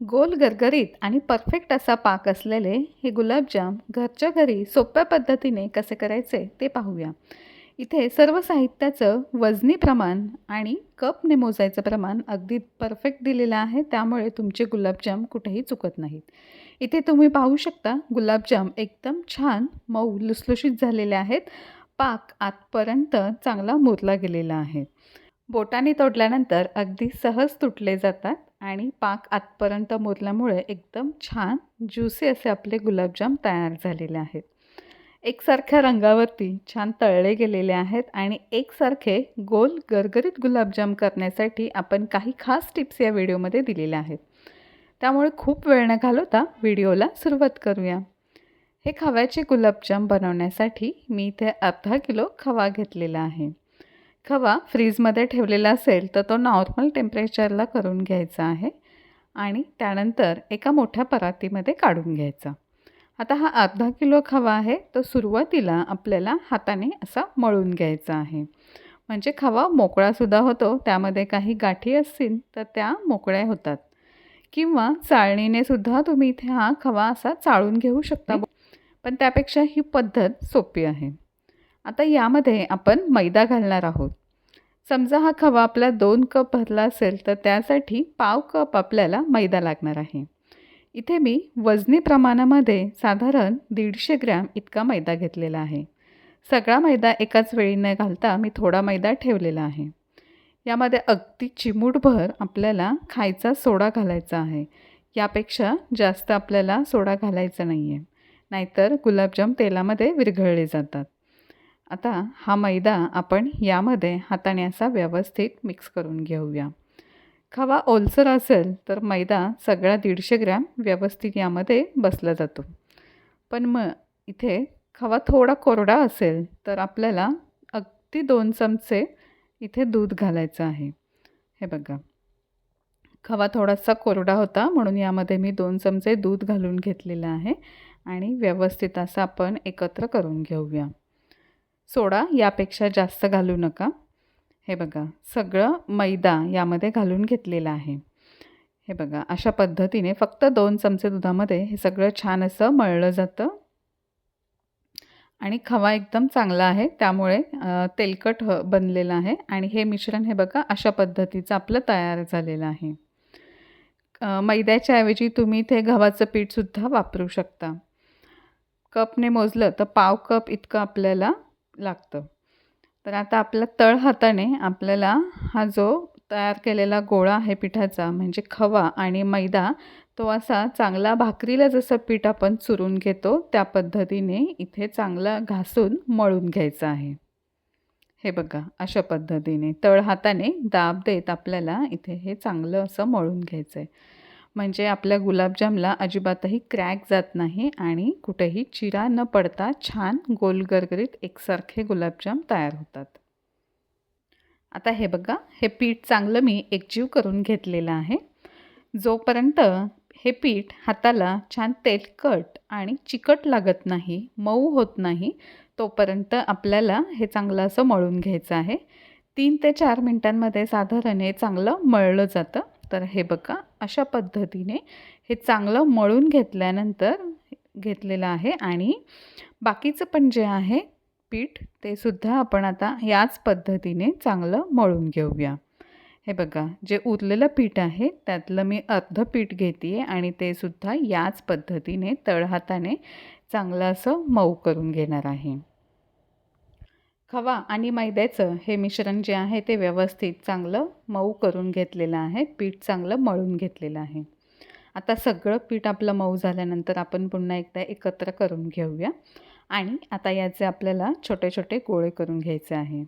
गोल गरगरीत आणि परफेक्ट असा पाक असलेले हे गुलाबजाम घरच्या घरी सोप्या पद्धतीने कसे करायचे ते पाहूया. इथे सर्व साहित्याचं वजनी प्रमाण आणि कपने मोजायचं प्रमाण अगदी परफेक्ट दिलेलं आहे त्यामुळे तुमचे गुलाबजाम कुठेही चुकत नाहीत. इथे तुम्ही पाहू शकता गुलाबजाम एकदम छान मऊ लुसलुशीत झालेले आहेत. पाक आतपर्यंत चांगला मुरला गेलेला आहे. बोटाने तोडल्यानंतर अगदी सहज तुटले जातात आणि पाक आतपर्यंत मुरल्यामुळे एकदम छान ज्युसी असे आपले गुलाबजाम तयार झालेले आहेत. एकसारख्या रंगावरती छान तळले गेलेले आहेत आणि एकसारखे गोल गरगरीत गुलाबजाम करण्यासाठी आपण काही खास टिप्स या व्हिडिओमध्ये दिलेल्या आहेत. त्यामुळे खूप वेळ न घालवता व्हिडिओला सुरुवात करूया. हे खव्याचे गुलाबजाम बनवण्यासाठी मी इथे अर्धा किलो खवा घेतलेला आहे. खवा फ्रीजमध्ये ठेवलेला असेल तर तो नॉर्मल टेम्परेचरला करून घ्यायचा आहे आणि त्यानंतर एका मोठ्या परातीमध्ये काढून घ्यायचा. आता हा अर्धा किलो खवा आहे तो सुरुवातीला आपल्याला हाताने असा मळून घ्यायचा आहे. म्हणजे खवा मोकळासुद्धा होतो त्यामध्ये काही गाठी असतील तर त्या मोकळ्या होतात. किंवा चाळणीने सुद्धा तुम्ही इथे हा खवा असा चाळून घेऊ शकता. पण त्यापेक्षा ही पद्धत सोपी आहे. आता यामध्ये आपण मैदा घालणार आहोत. समजा हा खवा आपला दोन कप भरला असेल तर त्यासाठी पाव कप आपल्याला मैदा लागणार आहे. इथे मी वजनी प्रमाणामध्ये साधारण दीडशे ग्रॅम इतका मैदा घेतलेला आहे. सगळा मैदा एकाच वेळी न घालता मी थोडा मैदा ठेवलेला आहे. यामध्ये अगदी चिमूटभर आपल्याला खायचा सोडा घालायचा आहे. यापेक्षा जास्त आपल्याला सोडा घालायचा नाही आहे नाहीतर गुलाबजाम तेलामध्ये विरघळले जातात. आता हा मैदा आपण यामध्ये हाताने असा व्यवस्थित मिक्स करून घेऊया. खवा ओलसर असेल तर मैदा सगळा दीडशे ग्रॅम व्यवस्थित यामध्ये बसला जातो. पण मग इथे खवा थोडा कोरडा असेल तर आपल्याला अगदी दोन चमचे इथे दूध घालायचं आहे. हे बघा. खवा थोडासा कोरडा होता म्हणून यामध्ये मी दोन चमचे दूध घालून घेतलेलं आहे आणि व्यवस्थित असं आपण एकत्र करून घेऊया. सोडा यापेक्षा जास्त घालू नका. हे बघा सगळं मैदा यामध्ये घालून घेतलेलं आहे. हे बघा अशा पद्धतीने फक्त दोन चमचे दुधामध्ये हे सगळं छान असं मळलं जातं. आणि खवा एकदम चांगला आहे त्यामुळे तेलकट बनलेलं आहे. आणि हे मिश्रण हे बघा अशा पद्धतीचं आपलं तयार झालेलं आहे. मैद्याच्या ऐवजी तुम्ही इथे गव्हाचं पीठसुद्धा वापरू शकता. कपने मोजलं तर पाव कप इतकं आपल्याला लागतं. तर आता आपल्या तळ हाताने आपल्याला हा जो तयार केलेला गोळा आहे पिठाचा म्हणजे खवा आणि मैदा तो असा चांगला भाकरीला जसं पीठ आपण चुरून घेतो त्या पद्धतीने इथे चांगला घासून मळून घ्यायचं आहे. हे बघा अशा पद्धतीने तळ हाताने दाब देत आपल्याला इथे हे चांगलं असं मळून घ्यायचं आहे म्हणजे आपल्या गुलाबजामला अजिबातही क्रॅक जात नाही आणि कुठेही चिरा न पडता छान गोलगरगरीत एकसारखे गुलाबजाम तयार होतात. आता हे बघा हे पीठ चांगलं मी एकजीव करून घेतलेलं आहे. जोपर्यंत हे पीठ हाताला छान तेलकट आणि चिकट लागत नाही मऊ होत नाही तोपर्यंत आपल्याला हे चांगलं असं मळून घ्यायचं आहे. तीन ते चार मिनटांमध्ये साधारण हे चांगलं मळलं जातं. तर हे बघा अशा पद्धतीने हे चांगलं मळून घेतल्यानंतर घेतलेलं आहे आणि बाकीचं पण जे आहे पीठ ते सुद्धा आपण आता याच पद्धतीने चांगलं मळून घेऊया. हे बघा जे उरलेलं पीठ आहे त्यातलं मी अर्ध पीठ घेते आहे आणि ते सुद्धा याच पद्धतीने तळहाताने चांगलं असं मऊ करून घेणार आहे. खवा आणि मैद्याचं हे मिश्रण जे आहे ते व्यवस्थित चांगलं मऊ करून घेतलेलं आहे. पीठ चांगलं मळून घेतलेलं आहे. आता सगळं पीठ आपलं मऊ झाल्यानंतर आपण पुन्हा एकदा एकत्र करून घेऊया. आणि आता याचे आपल्याला छोटे छोटे गोळे करून घ्यायचे आहे.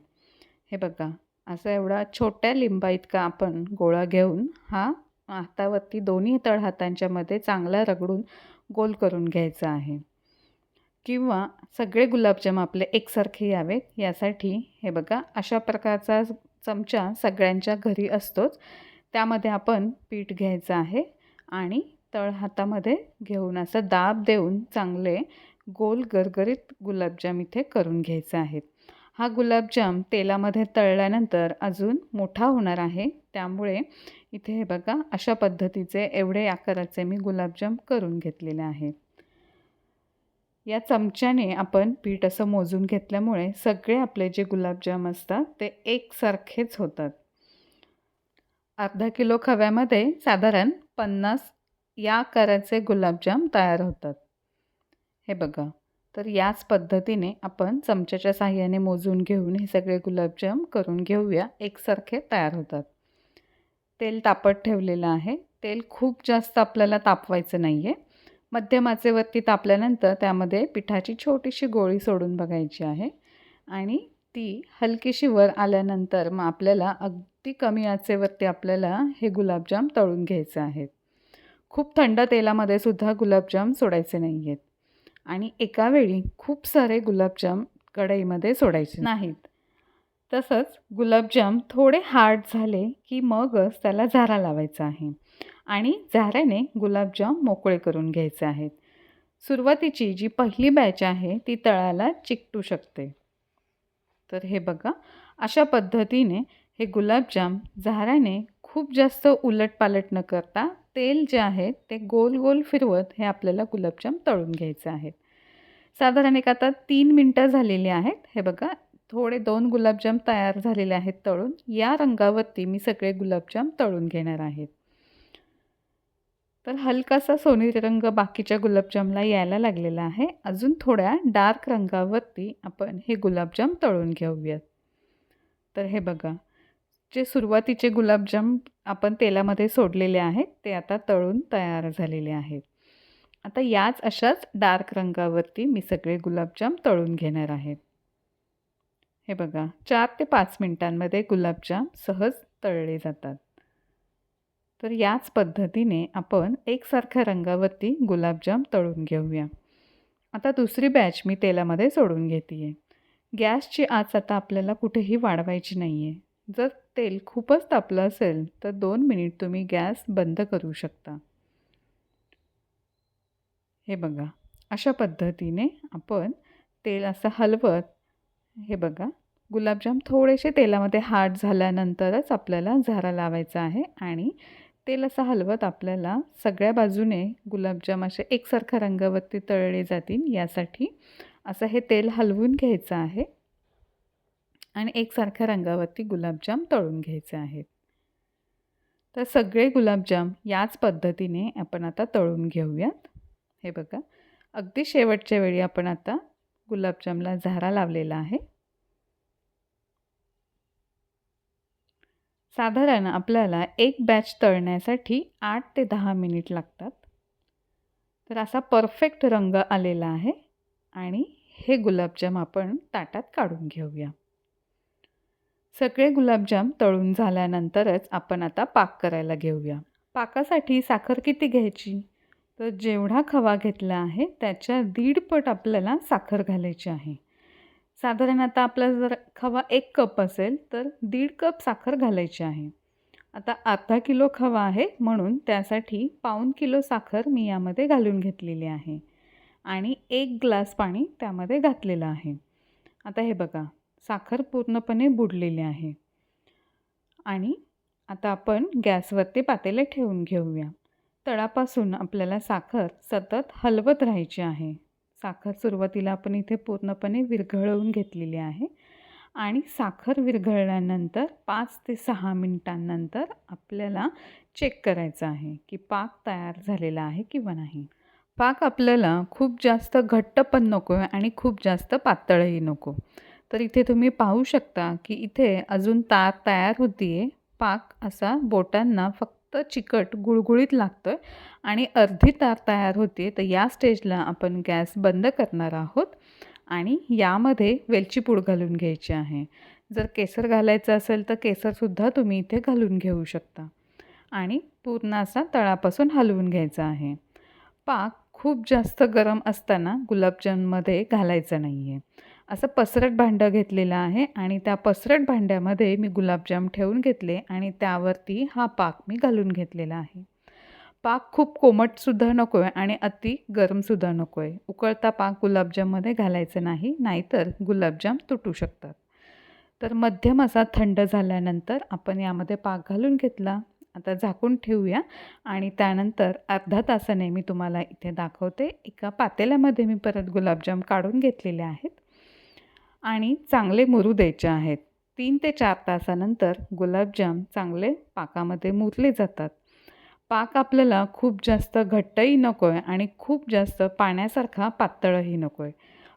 हे बघा असं एवढा छोट्या लिंबा इतका आपण गोळा घेऊन हा हातावरती दोन्ही तळ हातांच्यामध्ये चांगला रगडून गोल करून घ्यायचा आहे. किंवा सगळे गुलाबजाम आपले एकसारखे यावेत यासाठी हे बघा अशा प्रकारचा चमचा सगळ्यांच्या घरी असतोच. त्यामध्ये आपण पीठ घ्यायचं आहे आणि तळ हातामध्ये घेऊन असं दाब देऊन चांगले गोल गरगरीत गुलाबजाम इथे करून घ्यायचे आहेत. हा गुलाबजाम तेलामध्ये तळल्यानंतर अजून मोठा होणार आहे. त्यामुळे इथे हे बघा अशा पद्धतीचे एवढे आकाराचे मी गुलाबजाम करून घेतलेले आहेत. या चमच्याने आपण पीठ असं मोजून घेतल्यामुळे सगळे आपले जे गुलाबजाम असतात ते एकसारखेच होतात. अर्धा किलो खव्यामध्ये साधारण पन्नास या आकाराचे गुलाबजाम तयार होतात. हे बघा तर याच पद्धतीने आपण चमच्याच्या साह्याने मोजून घेऊन हे सगळे गुलाबजाम करून घेऊया एकसारखे तयार होतात. तेल तापत ठेवलेलं आहे. तेल खूप जास्त आपल्याला तापवायचं नाही आहे मध्यम आचेवरती तापल्यानंतर त्यामध्ये पिठाची छोटीशी गोळी सोडून बघायची आहे. आणि ती हलकीशी वर आल्यानंतर मग आपल्याला अगदी कमी आचेवरती आपल्याला हे गुलाबजाम तळून घ्यायचे आहेत. खूप थंड तेलामध्ये सुद्धा गुलाबजाम सोडायचे नाही आहेत आणि एका वेळी खूप सारे गुलाबजाम कढईमध्ये सोडायचे नाहीत. तसंच गुलाबजाम थोडे हार्ड झाले की मगच त्याला झारा लावायचा आहे. आणि झाऱ्याने गुलाबजाम मोकळे करून घ्यायचे आहेत. सुरुवातीची जी पहिली बॅच आहे ती तळाला चिकटू शकते. तर हे बघा अशा पद्धतीने हे गुलाबजाम झाऱ्याने खूप जास्त उलटपालट न करता तेल जे आहे ते गोल गोल फिरवत हे आपल्याला गुलाबजाम तळून घ्यायचे आहेत. साधारण एक आता तीन मिनटं झालेली आहेत. हे बघा थोडे दोन गुलाबजाम तयार झालेले आहेत तळून. या रंगावरती मी सगळे गुलाबजाम तळून घेणार आहेत तर हलकासा सोनेरी रंग बाकीच्या गुलाबजामला यायला लागलेला आहे. अजून थोड्या डार्क रंगावरती आपण हे गुलाबजाम तळून घेऊयात. तर हे बघा जे सुरुवातीचे गुलाबजाम आपण तेलामध्ये सोडलेले आहेत ते आता तळून तयार झालेले आहेत. आता याच अशाच डार्क रंगावरती मी सगळे गुलाबजाम तळून घेणार आहे. हे बघा चार ते पाच मिनटांमध्ये गुलाबजाम सहज तळले जातात. तर याच पद्धतीने आपण एकसारख्या रंगावरती गुलाबजाम तळून घेऊया. आता दुसरी बॅच मी तेलामध्ये सोडून घेते आहे गॅसची आच आता आपल्याला कुठेही वाढवायची नाही आहे जर तेल खूपच तापलं असेल तर दोन मिनिट तुम्ही गॅस बंद करू शकता. हे बघा अशा पद्धतीने आपण तेल असं हलवत हे बघा गुलाबजाम थोडेसे तेलामध्ये हार्ड झाल्यानंतरच आपल्याला झारा लावायचा आहे आणि तेल असं हलवत आपल्याला सगळ्या बाजूने गुलाबजाम असे एकसारख्या रंगावरती तळले जातील यासाठी. असं हे तेल हलवून घ्यायचं आहे. आणि एकसारख्या रंगावरती गुलाबजाम तळून घ्यायचे आहेत. तर सगळे गुलाबजाम याच पद्धतीने आपण आता तळून घेऊयात. हे बघा. अगदी शेवटच्या वेळी आपण आता गुलाबजामला झारा लावलेला आहे. साधारण आपल्याला एक बॅच तळण्यासाठी आठ ते दहा मिनिट लागतात. तर असा परफेक्ट रंग आलेला आहे आणि हे गुलाबजाम आपण ताटात काढून घेऊया. सगळे गुलाबजाम तळून झाल्यानंतरच आपण आता पाक करायला घेऊया. पाकासाठी साखर किती घ्यायची? तर जेवढा खवा घेतला आहे त्याच्या दीडपट आपल्याला साखर घालायची आहे. साधारण आता आपला जर खवा एक कप असेल तर दीड कप साखर घालायची आहे. आता अर्धा किलो खवा आहे म्हणून त्यासाठी पाऊन किलो साखर मी यामध्ये घालून घेतलेली आहे. आणि एक ग्लास पाणी त्यामध्ये घातलेलं आहे. आता हे बघा साखर पूर्णपणे बुडलेली आहे. आणि आता आपण गॅसवरती पातेले ठेवून घेऊया. तळापासून आपल्याला साखर सतत हलवत राहायची आहे. साखर सुरुवातीला आपण इथे पूर्णपणे विरघळवून घेतलेली आहे. आणि साखर विरघळल्यानंतर पाच ते सहा मिनटांनंतर आपल्याला चेक करायचं आहे की पाक तयार झालेला आहे किंवा नाही. पाक आपल्याला खूप जास्त घट्ट पण नको आहे आणि खूप जास्त पातळही नको. तर इथे तुम्ही पाहू शकता की इथे अजून तार तयार होती आहे पाक असा बोटांना फक्त चिकट गुळगुळीत लागतो आहे आणि अर्धी तार तयार होते तर या स्टेजला आपण गॅस बंद करणार आहोत आणि यामध्ये वेलची पूड घालून घ्यायची आहे. जर केसर घालायचं असेल तर केसरसुद्धा तुम्ही इथे घालून घेऊ शकता. आणि पूर्ण असा तळापासून हलवून घ्यायचा आहे. पाक खूप जास्त गरम असताना गुलाबजाममध्ये घालायचं नाही आहे असं पसरट भांडं घेतलेलं आहे आणि त्या पसरट भांड्यामध्ये मी गुलाबजाम ठेवून घेतले आणि त्यावरती हा पाक मी घालून घेतलेला आहे. पाक खूप कोमटसुद्धा नको आहे आणि अति गरमसुद्धा नको आहे उकळता पाक गुलाबजाममध्ये घालायचं नाही नाहीतर गुलाबजाम तुटू शकतात. तर मध्यम असा थंड झाल्यानंतर आपण यामध्ये पाक घालून घेतला. आता झाकून ठेवूया आणि त्यानंतर अर्धा तासाने मी तुम्हाला इथे दाखवते. एका पातेल्यामध्ये मी परत गुलाबजाम काढून घेतलेले आहेत. आणि चांगले मुरू द्यायचे आहेत. तीन ते चार तासानंतर गुलाबजाम चांगले पाकामध्ये मुरले जातात. पाक आपल्याला खूप जास्त घट्टही नको आहे आणि खूप जास्त पाण्यासारखा पातळही नको आहे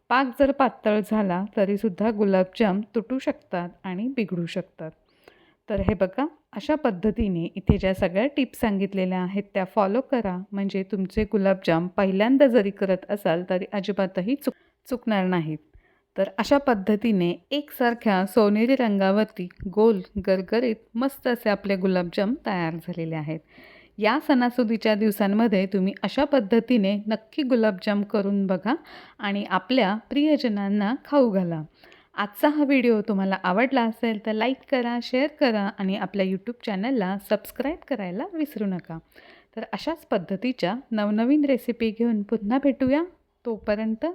पाक जर पातळ झाला तरीसुद्धा गुलाबजाम तुटू शकतात आणि बिघडू शकतात. तर हे बघा अशा पद्धतीने इथे ज्या सगळ्या टिप्स सांगितलेल्या आहेत त्या फॉलो करा. म्हणजे तुमचे गुलाबजाम पहिल्यांदा जरी करत असाल तरी अजिबातही चुक चुकणार नाहीत. तर अशा पद्धतीने एकसारख्या सोनेरी रंगावरती गोल गरगरीत मस्त असे आपले गुलाबजाम तयार झालेले आहेत. या सणासुदीच्या दिवसांमध्ये तुम्ही अशा पद्धतीने नक्की गुलाबजाम करून बघा आणि आपल्या प्रियजनांना खाऊ घाला. आजचा हा व्हिडिओ तुम्हाला आवडला असेल तर लाईक करा शेअर करा आणि आपल्या यूट्यूब चॅनलला सबस्क्राईब करायला विसरू नका. तर अशाच पद्धतीच्या नवनवीन रेसिपी घेऊन पुन्हा भेटूया. तोपर्यंत